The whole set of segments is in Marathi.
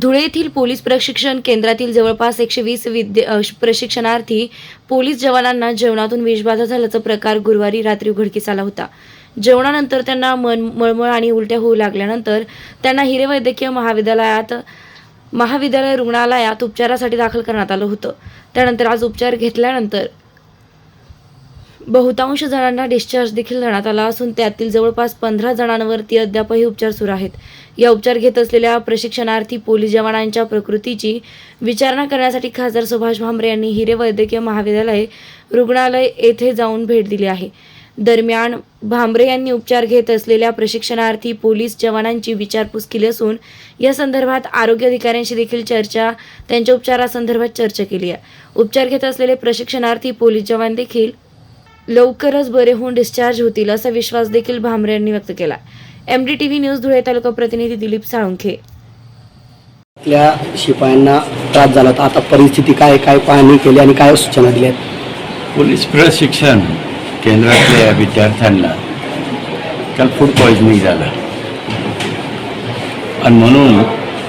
धुळे येथील पोलीस प्रशिक्षण केंद्रातील जवळपास एकशे वीस विद्य प्रशिक्षणार्थी पोलीस जवानांना जेवणातून विषबाधा झाल्याचा प्रकार गुरुवारी रात्री उघडकीस आला होता. जेवणानंतर त्यांना मन मळमळ आणि उलट्या होऊ लागल्यानंतर त्यांना हिरे वैद्यकीय महाविद्यालयात महाविद्यालय रुग्णालयात उपचारासाठी दाखल करण्यात आलं होतं. त्यानंतर आज उपचार घेतल्यानंतर बहुतांश जणांना डिस्चार्ज देखील देण्यात आला असून त्यातील जवळपास पंधरा जणांवरती अद्यापही उपचार सुरू आहेत. या उपचार घेत असलेल्या प्रशिक्षणार्थी पोलीस जवानांच्या प्रकृतीची विचारणा करण्यासाठी खासदार सुभाष भामरे यांनी हिरे वैद्यकीय महाविद्यालय रुग्णालय येथे जाऊन भेट दिली आहे. दरम्यान भांबरे यांनी उपचार घेत असलेल्या प्रशिक्षणार्थी पोलीस जवानांची विचारपूस केली असून या संदर्भात आरोग्य अधिकाऱ्यांशी देखील चर्चा त्यांच्या उपचारासंदर्भात चर्चा केली आहे. उपचार घेत असलेले प्रशिक्षणार्थी पोलीस जवान देखील लवकरच बरे होऊन डिस्चार्ज होतील असा विश्वास देखील भामरे यांनी व्यक्त केला. M D T V news Dhule taluka प्रतिनिधी दिलीप साळुंखे. आपल्या शिपायांना त्रास झाला तर आता परिस्थिती काय काय पाहणी केली आणि काय सूचना दिल्या आहेत? पोलीस प्रशिक्षण केंद्रातल्या विद्यार्थ्यांना काल फूड पॉइझनिंग झालं. आणि म्हणून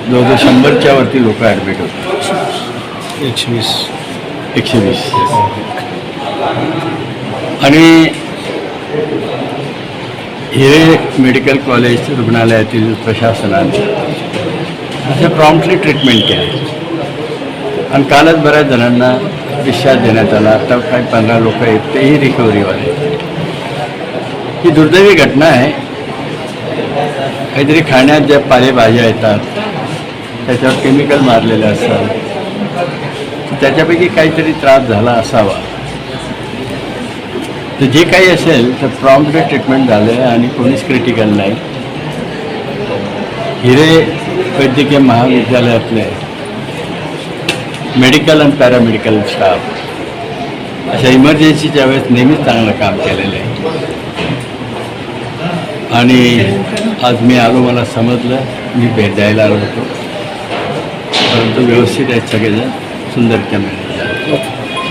जवळजवळ शंभरच्या वरती लोक ॲडमिट होते एकशे वीस. एकशे वीस. आणि हिरे मेडिकल कॉलेज रुग्णालयातील प्रशासनाने असे प्रॉम्प्टली ट्रीटमेंट केले. आणि कालच बऱ्याच जणांना डिस्चार्ज देण्यात आला. आता काही पंधरा लोक आहेत तेही रिकव्हरीवाले ही दुर्दैवी घटना आहे. काहीतरी खाण्यात ज्या पालेभाज्या येतात त्याच्यावर केमिकल मारलेले असतात त्याच्यापैकी काहीतरी त्रास झाला असावा. तर जे काही असेल तर प्रॉम्प्ट ट्रीटमेंट झालं आहे आणि कोणीच क्रिटिकल नाही. हिरे वैद्यकीय महाविद्यालयातले मेडिकल आणि पॅरामेडिकल स्टाफ अशा इमर्जन्सीच्या वेळेस नेहमीच चांगलं काम केलेलं आहे. आणि आज मी आलो मला समजलं मी भेट द्यायला आलो होतो. परंतु व्यवस्थित आहेत सगळेजण. सुंदर कॅमेरे